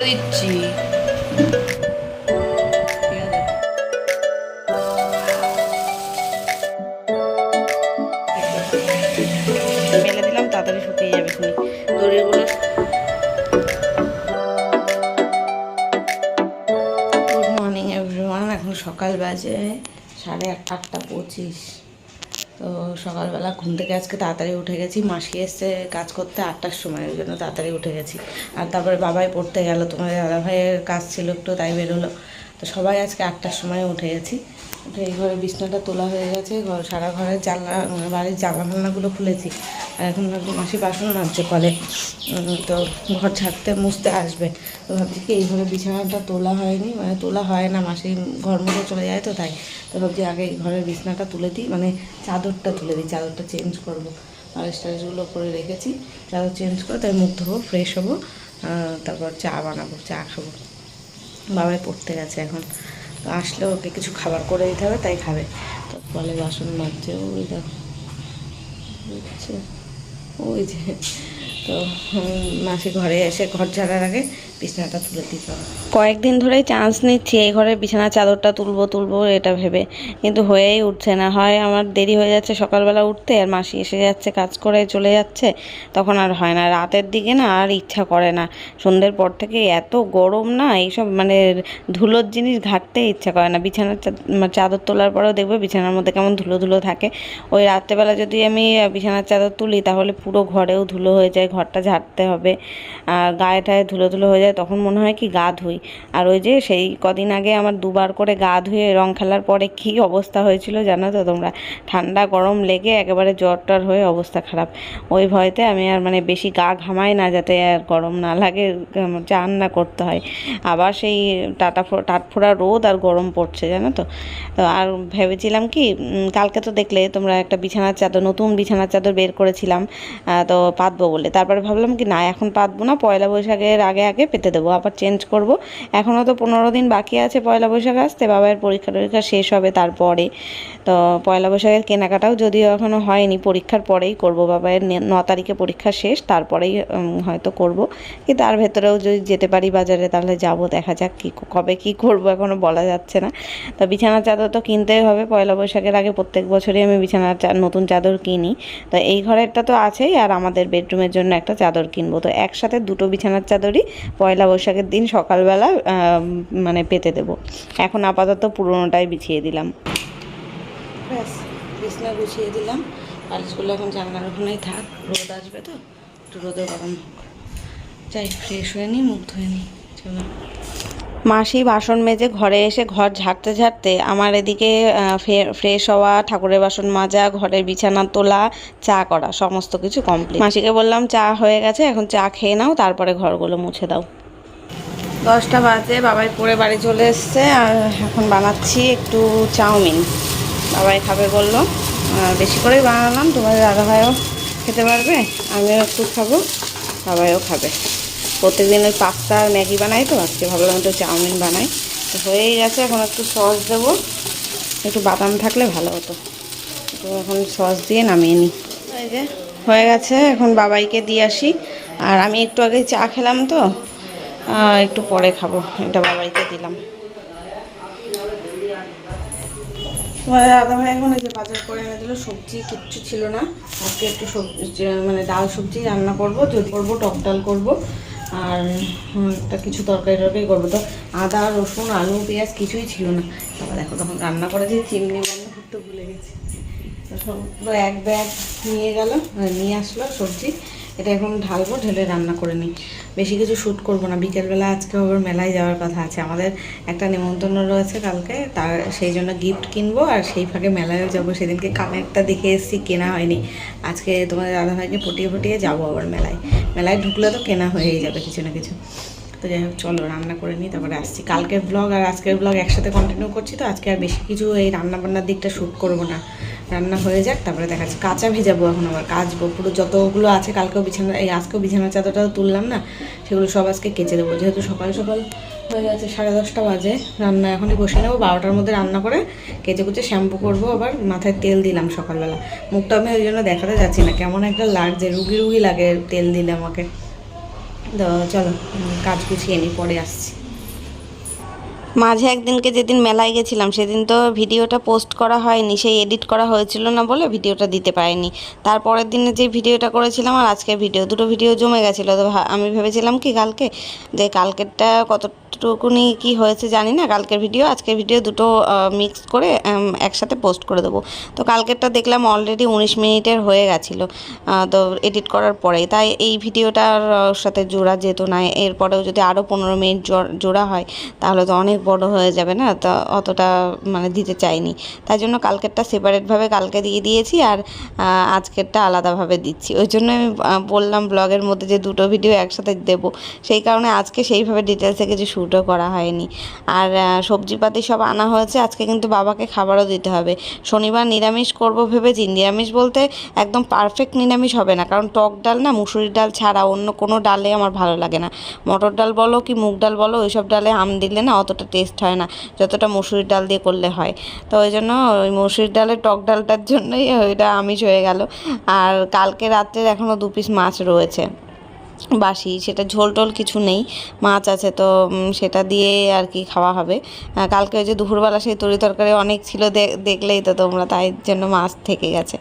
দিচ্ছি। মেলে দিলাম, তাড়াতাড়ি শুকিয়ে যাবে শুনি দড়িগুলো গুড মর্নিং এভরিওয়ান সকাল বাজে, সাড়ে আটটা পঁচিশ। সকালবেলা ঘুম থেকে আজকে তাড়াতাড়ি উঠে গেছি। মাসি এসছে কাজ করতে আটটার সময় ওই জন্য তাড়াতাড়ি উঠে গেছি। আর তারপরে বাবাই পড়তে গেল তোমার দাদা ভাইয়ের কাজ ছিল একটু, তাই বেরোলো। তো সবাই আজকে আটটার সময় উঠে গেছি। উঠে এই ঘরে বিছনাটা তোলা হয়ে গেছে, ঘর সারা ঘরের জানলা বাড়ির জানলা ফালনাগুলো খুলেছি। আর এখন মাসি বাসন মারছে কলে। তো ঘর ছাড়তে মুছতে আসবে। তো ভাবছি কি এই ঘরে বিছানাটা তোলা হয়নি মানে তোলা হয় না, মাসি ঘর মুখে চলে যায় তো তাই। তো ভাবছি আগে ঘরের বিছনাটা তুলে দিই মানে চাদরটা তুলে দিই, চাদরটা চেঞ্জ করব। আর স্টাইলসগুলো করে রেখেছি, চাদর চেঞ্জ করে তাই মুখ ধোবো ফ্রেশ হব তারপর চা বানাবো, চা খাব। বাবাই পড়তে গেছে এখন, তো আসলে ওকে কিছু খাবার করে দিতে হবে, তাই খাবে। তো বলে বাসন মাজছে, ওই দেখো ওই যে তো মাসি ঘরে এসে ঘর ঝাড়ার আগে বিছানাটা তুলে দিতে। কয়েকদিন ধরেই চান্স নিচ্ছি, এই ঘরের বিছানার চাদরটা তুলবো তুলবো এটা ভেবে। কিন্তু হয়েই উঠছে না, হয় আমার দেরি হয়ে যাচ্ছে সকালবেলা উঠতে, আর মাসি এসে যাচ্ছে, কাজ করে চলে যাচ্ছে, তখন আর হয় না। রাতের দিকে না আর ইচ্ছা করে না। সন্ধ্যের পর থেকে এত গরম না, এইসব মানে ধুলোর জিনিস ঘাটতে ইচ্ছা করে না। বিছানার চাদর তোলার পরেও দেখবে বিছানার মধ্যে কেমন ধুলো ধুলো থাকে। ওই রাত্রেবেলা যদি আমি বিছানার চাদর তুলি, তাহলে পুরো ঘরেও ধুলো হয়ে যায় ঘরটা ঝাড়তে হবে। গায়ে টায়ে ধুলো ধুলো হয়ে যায় তখন মনে হয় কি গা ধুই। আর ওই যে সেই কদিন আগে আমার দুবার করে গা ধুয়ে রং খেলার পরে কী অবস্থা হয়েছিল জানো তো তোমরা? ঠান্ডা, গরম লেগে একেবারে জ্বর টর হয়ে অবস্থা খারাপ। ওই ভয়তে আমি আর মানে বেশি গা ঘামাই না যাতে আর গরম না লাগে চান না করতে হয়। আবার সেই টাটা টাটফোড়া রোদ আর গরম পড়ছে জানো তো? তো আর ভেবেছিলাম কি কালকে তো দেখলে তোমরা একটা বিছানার চাদর, নতুন বিছানার চাদর বের করেছিলাম তো পাতবো বলে। তারপরে ভাবলাম কি না, এখন পাতবো না, পয়লা বৈশাখের আগে আগে পেতে দেবো, আবার চেঞ্জ করব। এখনও তো পনেরো দিন বাকি আছে পয়লা বৈশাখ আসতে বাবার পরীক্ষা টরীক্ষা শেষ হবে তারপরে। তো পয়লা বৈশাখের কেনাকাটাও যদিও এখনও হয়নি, পরীক্ষার পরেই করব বাবার ন- তারিখে পরীক্ষা শেষ, তারপরেই হয়তো করব। কি তার ভেতরেও যদি যেতে পারি বাজারে, তাহলে যাব, দেখা যাক কী কবে কী করব, এখনও বলা যাচ্ছে না। তো বিছানার চাদর তো কিনতেই হবে, পয়লা বৈশাখের আগে প্রত্যেক বছরই আমি বিছানার নতুন চাদর কিনি। তো এই ঘরেরটা তো আছেই, আর আমাদের বেডরুমের জন্য একটা চাদর কিনবো। তো একসাথে দুটো বিছানার চাদরই পয়লা বৈশাখের দিন সকালবেলা মানে পেতে দেবো। এখন আপাতত পুরোনোটাই বিছিয়ে দিলাম। ব্যাস, বিছনা গুছিয়ে দিলাম। পালিশগুলো এখন জানলার ওখানেই থাক, রোদ আসবে তো, একটু রোদে গরম যাই, ফ্রেশ হয়ে নিই মুখ ধুয়ে নিই, চলো। মাসি বাসন মেজে ঘরে এসে ঘর ঝাড়তে ঝাড়তে আমার এদিকে ফ্রেশ হওয়া, ঠাকুরের বাসন মাজা, ঘরের বিছানা তোলা, চা করা, সমস্ত কিছু কমপ্লিট মাসিকে বললাম, চা হয়ে গেছে, এখন চা খেয়ে নাও, তারপরে ঘরগুলো মুছে দাও। দশটা বাজে, বাবাই পরে বাড়ি চলে এসছে, আর এখন বানাচ্ছি একটু চাউমিন। বাবাই খাবে বলল বেশি করেই বানালাম তোমার দাদা ভাইও খেতে পারবে, আমিও একটু খাব, বাবাইও খাবে। প্রত্যেকদিন ওই পাস্তা আর ম্যাগি বানাই তো আজকে ভাবলাম একটু চাউমিন বানাই। তো হয়েই গেছে এখন একটু সস দেবো। একটু বাদাম থাকলে ভালো হতো। তো এখন সস দিয়ে নামিয়ে নিই। এই যে। হয়ে গেছে এখন বাবাইকে দিয়ে আসি। আর আমি একটু আগে চা খেলাম তো একটু পরে খাব। এটা বাবাইকে দিলাম। দাদা ভাই এখন এই যে বাজার করে এনে দিল সবজি কিচ্ছু ছিল না। আজকে একটু সবজি মানে ডাল সবজি রান্না করব যদি করব টক ডাল করব। আর একটা কিছু তরকারি টরকারি করব। তো আদা, রসুন, আলু, পেঁয়াজ কিছুই ছিল না। তারপর দেখো তখন রান্না করেছি চিমনি বন্ধ করতে ভুলে গেছি। সবগুলো এক ব্যাগ নিয়ে গেল, নিয়ে আসলো সবজি। এটা এখন ঢালবো, ঢেলে রান্না করে নিই। বেশি কিছু শ্যুট করব না। বিকেলবেলা আজকে আবার মেলায় যাওয়ার কথা আছে। আমাদের একটা নেমন্তন্ন রয়েছে কালকে। তার সেই জন্য গিফট কিনবো আর সেই ফাঁকে মেলায়ও যাব। সেদিনকে কানেরটা দেখে এসেছি, কেনা হয়নি। আজকে তোমাদের দাদা ভাইকে ফটিয়ে ফটিয়ে যাব আবার মেলায়। মেলায় ঢুকলে তো কেনা হয়েই যাবে কিছু না কিছু। তো যাই হোক, চলো রান্না করে নিই, তারপরে আসছি। কালকের ব্লগ আর আজকের ব্লগ একসাথে কন্টিনিউ করছি তো। আজকে আর বেশি কিছু এই রান্না বান্নার দিকটা শ্যুট করব না। রান্না হয়ে যাক, তারপরে দেখা যাচ্ছে কাঁচা ভেজাবো এখন আবার, কাচবো। পুরো যতগুলো আছে কালকেও বিছানা, এই আজকেও বিছানার চাদরটাও তুললাম না, সেগুলো সব আজকে কেচে দেবো। যেহেতু সকাল সকাল হয়ে গেছে সাড়ে দশটা বাজে, রান্না এখনই বসে নেব। বারোটার মধ্যে রান্না করে কেচে কুচে শ্যাম্পু করব, আবার মাথায় তেল দিলাম সকালবেলা। মুখটা আমি ওই জন্য দেখাতে যাচ্ছি না, কেমন একটা লাগছে, রুগী রুগী লাগে তেল দিলে আমাকে। তো চলো কাজ গুছিয়ে নিই পরে আসছি। মাঝে একদিনকে যেদিন মেলায় গেছিলাম, সেদিন তো ভিডিওটা পোস্ট করা হয়নি, সেই এডিট করা হয়েছিল না বলে ভিডিওটা দিতে পারিনি। তারপরের দিনে যে ভিডিওটা করেছিলাম আর আজকের ভিডিও, দুটো ভিডিও জমে গেছিল। তো আমি ভেবেছিলাম কি কালকে, যে কালকেরটা কতটুকুনি কি হয়েছে জানি না, কালকের ভিডিও আজকের ভিডিও দুটো মিক্স করে একসাথে পোস্ট করে দেবো। তো কালকেরটা দেখলাম অলরেডি উনিশ মিনিটের হয়ে গেছিল তো এডিট করার পরেই। তাই এই ভিডিওটার সাথে জোড়া যেত না এরপরেও যদি আরও পনেরো মিনিট জোড়- হয়, তাহলে তো অনেক বড় হয়ে যাবে না? তো অতটা মানে দিতে চাইনি। তাই জন্য কালকেরটা সেপারেটভাবে কালকে দিয়ে দিয়েছি আর আজকেরটা আলাদাভাবে দিচ্ছি। ওই জন্য আমি বললাম ব্লগের মধ্যে যে দুটো ভিডিও একসাথে দেবো। সেই কারণে আজকে সেইভাবে ডিটেলসে কিছু শ্যুটও করা হয়নি। আর সবজিপাতি সব আনা হয়েছে, আজকে কিন্তু বাবাকে খাবারও দিতে হবে। শনিবার নিরামিষ করব ভেবেছি, নিরামিষ বলতে একদম পারফেক্ট নিরামিষ হবে না, কারণ টক ডাল না মুসুরির ডাল ছাড়া অন্য কোনো ডালে আমার ভালো লাগে না। মটর ডাল বলো কি মুগ ডাল বলো, ওইসব ডালে আম দিলে না অতটা টেস্ট হয় না, যতটা মুসুরির ডাল দিয়ে করলে হয়। তো ওই জন্য ওই মুসুরির ডালের টক ডালটার জন্যই ওইটা আমিষ হয়ে গেল। আর কালকে রাত্রের এখনও দু পিস মাছ রয়েছে। বাসি, সেটা ঝোল টোল কিছু নেই। মাছ আছে তো সেটা দিয়ে আর কি খাওয়া হবে। কালকে ওই যে দুপুরবেলা সেই তরি তরকারি অনেক ছিল দেখলেই তো তোমরা, তাই জন্য মাছ থেকে গেছে।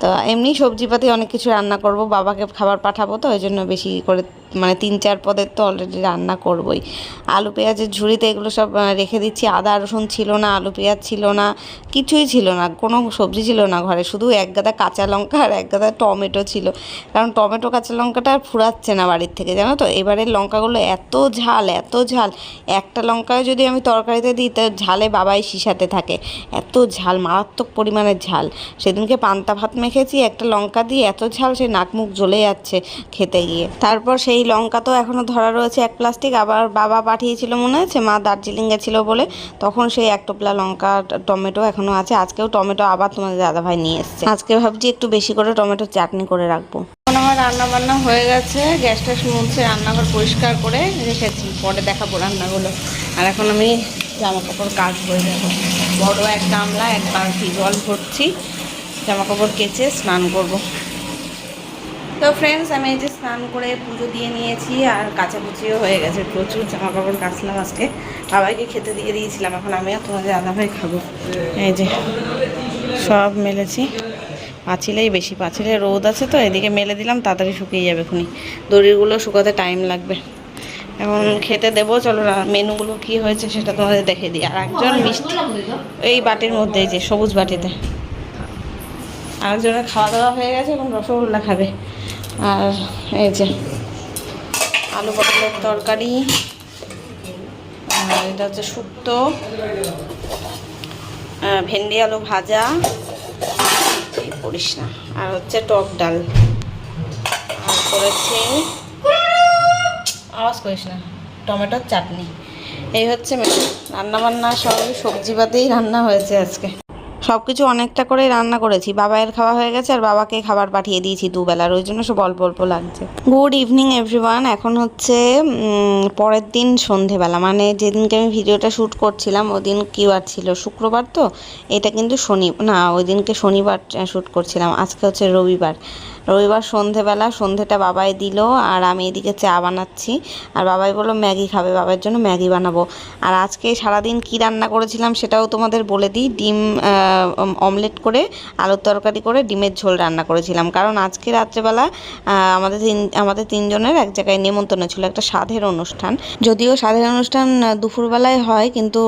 তো এমনি সবজিপাতি অনেক কিছু রান্না করব, বাবাকে খাবার পাঠাবো তো, ওই জন্য বেশি করে মানে তিন চার পদের তো অলরেডি রান্না করবই। আলু, পেঁয়াজের ঝুড়িতে এগুলো সব রেখে দিচ্ছি। আদা, রসুন ছিল না, আলু, পেঁয়াজ ছিল না, কিছুই ছিল না, কোনো সবজি ছিল না ঘরে। শুধু এক গাদা কাঁচা লঙ্কা আর এক গাদা টমেটো ছিল। কারণ টমেটো, কাঁচা লঙ্কাটা আর ফুরাচ্ছে না বাড়ির থেকে, জানো তো? এবারের লঙ্কাগুলো এত ঝাল এত ঝাল। একটা লঙ্কায় যদি আমি তরকারিতে দিই, তো ঝালে বাবাই শিশাতে থাকে। এত ঝাল, মারাত্মক পরিমাণের ঝাল। সেদিনকে পান্তা ভাত মেখেছি, একটা লঙ্কা দিয়ে এত ঝাল, সে নাক মুখ জ্বলে যাচ্ছে খেতে গিয়ে। তারপর সেই লঙ্কা তো এখনও ধরা রয়েছে এক প্লাস্টিক আবার বাবা পাঠিয়েছিল মনে আছে, মা দার্জিলিং গেছিল বলে, তখন সেই এক টোপলা লঙ্কা টমেটো এখনও আছে, আজকেও টমেটো আবার তোমাদের দাদাভাই নিয়ে এসছে। আজকে ভাবছি একটু বেশি করে টমেটোর চাটনি করে রাখব। আমার রান্না বান্না হয়ে গেছে, গ্যাস ট্যাস রান্নাঘর পরিষ্কার করে রেখেছি, পরে দেখাবো রান্নাগুলো। আর এখন আমি জামা কাপড় কাচবো, এই দেখো। বড় এক গামলা, এক বালতি জল ভরছি জামা কাপড় কেচে স্নান করব। তো ফ্রেন্ডস আমি এই যে স্নান করে পুজো দিয়ে নিয়েছি আর কাচাকুচিও হয়ে গেছে প্রচুর জামা কাপড় কাচলাম আজকে। বাবাইকে খেতে দিয়ে দিয়েছিলাম, এখন আমি আর তোমাদের দাদাভাই খাব। এই যে, সব মেলেছি। পাঁচিলেই বেশি, পাঁচিলে রোদ আছে তো, এদিকে মেলে দিলাম, তাড়াতাড়ি শুকিয়ে যাবে খুনি দড়িগুলো শুকাতে টাইম লাগবে। এখন খেতে দেবো, চলো রা- মেনুগুলো কি হয়েছে সেটা তোমাদের দেখে দিই। আর একজন মিষ্টি, এই বাটির মধ্যে যে সবুজ বাটিতে। আরেকজনের খাওয়া দাওয়া হয়ে গেছে, এখন রসগোল্লা খাবে। আর এই যে আলু পটলের তরকারি, আর এটা হচ্ছে শুক্তো ভেন্ডি আলু ভাজা করিস না। আর হচ্ছে টক ডাল। আর করেছে আওয়াজ করিস না, টমেটোর চাটনি। এই হচ্ছে রান্না বান্না সবই সবজি পাতেই রান্না হয়েছে আজকে। সব কিছু অনেকটা করে রান্না করেছি। বাবায়ের খাওয়া হয়ে গেছে আর বাবাকে খাবার পাঠিয়ে দিয়েছি দুবেলার, ওই জন্য সব অল্প অল্প লাগছে। গুড ইভিনিং এভরিওয়ান এখন হচ্ছে পরের দিন সন্ধেবেলা। মানে যেদিনকে আমি ভিডিওটা শ্যুট করছিলাম, ওই দিন কিউআর ছিল। শুক্রবার তো? এটা কিন্তু শনি, না, ওই দিনকে শনিবার শ্যুট করছিলাম। আজকে হচ্ছে রবিবার। রবিবার সন্ধেবেলা সন্ধেটা বাবাই দিল, আর আমি এদিকে চা বানাচ্ছি। আর বাবাই বলল, ম্যাগি খাবে, বাবার জন্য ম্যাগি বানাবো। আর আজকে সারাদিন কি রান্না করেছিলাম সেটাও তোমাদের বলে দিই। ডিম অমলেট করে, আলুর তরকারি করে, ডিমের ঝোল রান্না করেছিলাম। কারণ আজকে রাত্রেবেলা আমাদের তিন, আমাদের তিনজনের এক জায়গায় নেমন্তন্ন ছিল, একটা সাধের অনুষ্ঠান। যদিও সাধের অনুষ্ঠান দুপুরবেলায় হয়, কিন্তু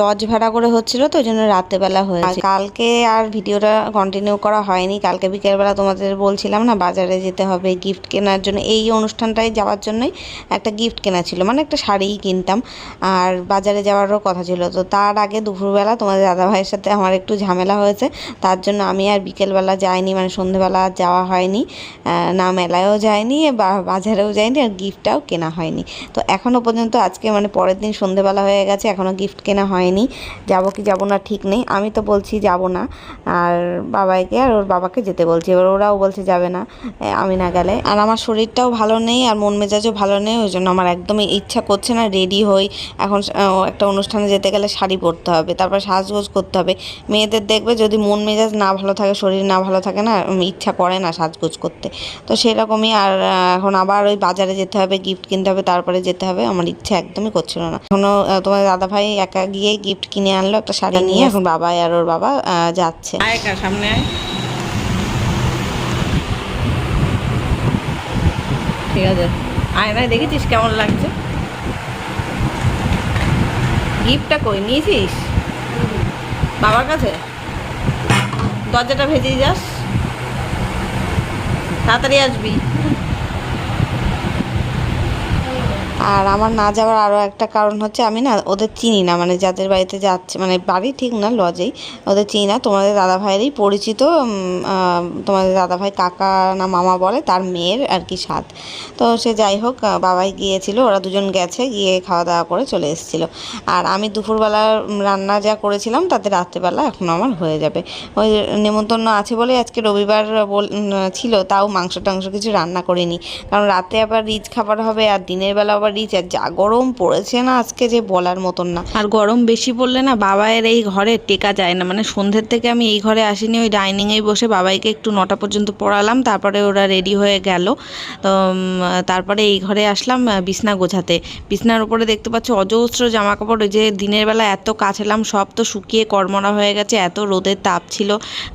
লজ ভাড়া করে হচ্ছিল, তো ওই জন্য রাত্রেবেলা হয়েছে। কালকে আর ভিডিওটা কন্টিনিউ করা হয়নি। কালকে বিকেলবেলা তোমাদের বলছিলাম না, বাজারে যেতে হবে গিফট কেনার জন্য। এই অনুষ্ঠানটায় যাওয়ার জন্যই একটা গিফট কেনা ছিল মানে একটা শাড়িই কিনতাম। আর বাজারে যাওয়ারও কথা ছিল। তো তার আগে দুপুরবেলা তোমাদের দাদা ভাইয়ের সাথে আমার একটু ঝামেলা হয়েছে। তার জন্য আমি আর বিকেলবেলা যাইনি মানে সন্ধেবেলা যাওয়া হয়নি। না, মেলায়ও যায়নি বা বাজারেও যায়নি আর গিফটটাও কেনা হয়নি। তো এখনও পর্যন্ত আজকে মানে পরের দিন সন্ধেবেলা হয়ে গেছে এখনও গিফট কেনা হয়নি। যাব কি যাব না ঠিক নেই। আমি তো বলছি যাব না। আর বাবাইকে আর ওর বাবাকে যেতে বলছি। এবার ওরাও বলছে যাবে না। না আমি না গেলে। আর আমার শরীরটাও ভালো নেই আর মন মেজাজও ভালো নেই ওই জন্য আমার একদমই ইচ্ছা করছে না রেডি হই। এখন একটা অনুষ্ঠানে যেতে গেলে শাড়ি পরতে হবে তারপর সাজগোজ করতে হবে। মেয়েদের দেখবে যদি মন মেজাজ না ভালো থাকে শরীর না ভালো থাকে না ইচ্ছা করে না সাজগোজ করতে। তো সেরকমই আর এখন আবার ওই বাজারে যেতে হবে গিফট কিনতে হবে তারপরে যেতে হবে আমার ইচ্ছা একদমই করছিল না। এখনও তোমার দাদা ভাই একা গিয়ে গিফট কিনে আনলো একটা শাড়ি নিয়ে এখন বাবা আর ওর বাবা যাচ্ছে। আয় সামনে ঠিক আছে। আয়নায় দেখেছিস কেমন লাগছে? গিফটটা কই? নিয়েছিস? বাবার কাছে? দরজাটা ভেজেই যাস। তাড়াতাড়ি আসবি। আর আমার না যাওয়ার আরও একটা কারণ হচ্ছে আমি না ওদের চিনি না মানে যাদের বাড়িতে যাচ্ছে মানে বাড়ি ঠিক না, লজেই ওদের চিনি না। তোমাদের দাদা ভাইয়েরই পরিচিত তোমাদের দাদা ভাই কাকা না মামা বলে, তার মেয়ের আর কি স্বাদ তো সে যাই হোক বাবাই গিয়েছিল, ওরা দুজন গেছে, গিয়ে খাওয়া দাওয়া করে চলে এসেছিল। আর আমি দুপুরবেলা রান্না যা করেছিলাম, তাতে রাত্রেবেলা এখন আমার হয়ে যাবে। ওই নেমন্তন্ন আছে বলে আজকে রবিবার ছিল, তাও মাংস টাংস কিছু রান্না করিনি। কারণ রাতে আবার রিচ খাবার হবে, আর দিনের বেলা আবার রিচ আর যা গরম পড়েছে না আজকে যে বলার মতন না। আর গরম বেশি পড়লে না বাবাইয়ের এই ঘরে টেকা যায় না। মানে সন্ধ্যের থেকে আমি এই ঘরে আসিনি, ওই ডাইনিংয়েই বসে বাবাইকে একটু নটা পর্যন্ত পড়ালাম, তারপরে ওরা রেডি হয়ে গেল। তো তারপরে এই ঘরে আসলাম বিছনা গোছাতে। বিছনার উপরে দেখতে পাচ্ছ অজস্র জামা কাপড় যে দিনের বেলা এত কাচলাম, সব তো শুকিয়ে কর্মরা হয়ে গেছে, এত রোদের তাপ ছিল।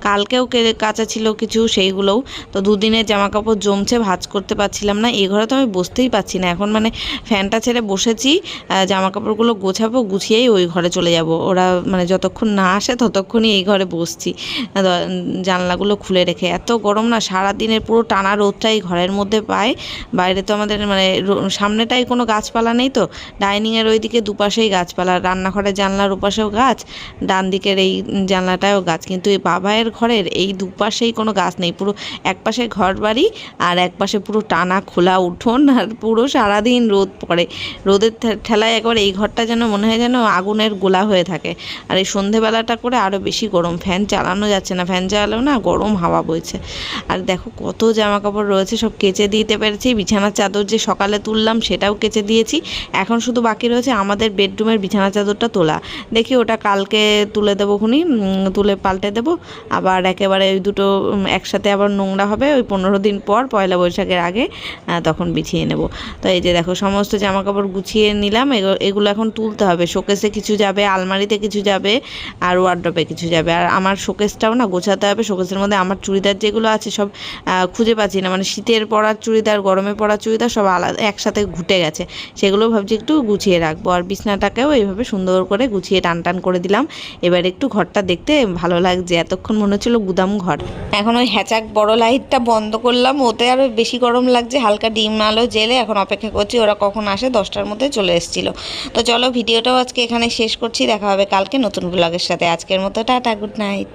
কালকেও কাচা ছিল কিছু সেইগুলোও। তো দুদিনের জামা কাপড় জমছে, ভাঁজ করতে পারছিলাম না। এই ঘরে তো আমি বসতেই পারছি না। এখন মানে ফ্যানটা ছেড়ে বসেছি জামা কাপড়গুলো গোছাবো, গুছিয়েই ওই ঘরে চলে যাব। ওরা মানে যতক্ষণ না আসে ততক্ষণই এই ঘরে বসছি। জানলাগুলো খুলে রেখে। এত গরম না সারা দিনের পুরো টানা রোদটাই ঘরের মধ্যে পায়। বাইরে তো আমাদের মানে সামনেটাই কোনো গাছপালা নেই তো। ডাইনিংয়ের ওইদিকে দুপাশেই গাছপালা। রান্নাঘরের জানলার ওপাশেও গাছ ডান দিকের এই জানলাটায়ও গাছ। কিন্তু এই বাবায়ের ঘরের এই দুপাশেই কোনো গাছ নেই। পুরো এক পাশে ঘর বাড়ি আর এক পাশে পুরো টানা খোলা উঠোন আর পুরো সারাদিন রোদ পড়ে। রোদের ঠেলায় একবার এই ঘরটা যেন মনে হয় যেন আগুনের গোলা হয়ে থাকে। আর এই সন্ধেবেলাটা করে আরও বেশি গরম। ফ্যান চালানো যাচ্ছে না। ফ্যান চালালেও না গরম হাওয়া বইছে। আর দেখো কত জামা কাপড় রয়েছে, সব কেচে দিতে পেরেছি। বিছানার চাদর যে সকালে তুললাম সেটাও কেচে দিয়েছি। এখন শুধু বাকি রয়েছে আমাদের বেডরুমের বিছানা চাদরটা তোলা। দেখি ওটা কালকে তুলে দেবো খুনি তুলে পাল্টে দেবো। আবার একেবারে ওই দুটো একসাথে আবার নোংরা হবে। ওই পনেরো দিন পর পয়লা বৈশাখের আগে তখন বিছিয়ে নেব। তো এই যে দেখো সমস্ত জামা কাপড় গুছিয়ে নিলাম। এগু- এগুলো এখন তুলতে হবে। শোকেসে কিছু যাবে, আলমারিতে কিছু যাবে আর ওয়ার্ড্রপে কিছু যাবে। আর আমার শোকেসটাও না গোছাতে হবে। শোকেসের মধ্যে আমার চুড়িদার যেগুলো আছে সব খুঁজে পাচ্ছি না। মানে শীতের পরার চুড়িদার, গরমে পরা চুড়িদার সব আলাদা, একসাথে ঘুটে গেছে। সেগুলো ভাবছি একটু গুছিয়ে রাখব। আর বিছনাটাকেও এইভাবে সুন্দর করে গুছিয়ে টান টান করে দিলাম। এবার একটু ঘরটা দেখতে ভালো লাগছে। এতক্ষণ মনে হচ্ছিল গুদাম ঘর। এখন ওই হ্যাচাক বড় লাইটটা বন্ধ করলাম। ওতে আরও বেশি গরম লাগছে। হালকা ডিম, আলো, জেলে এখন অপেক্ষা করছি। ওরা কখন আসে? দশটার মধ্যে চলে এসেছিল। তো চলো, ভিডিওটাও আজকে এখানে শেষ করছি। দেখা হবে কালকে নতুন ব্লগের সাথে। আজকের মতো টাটা গুড নাইট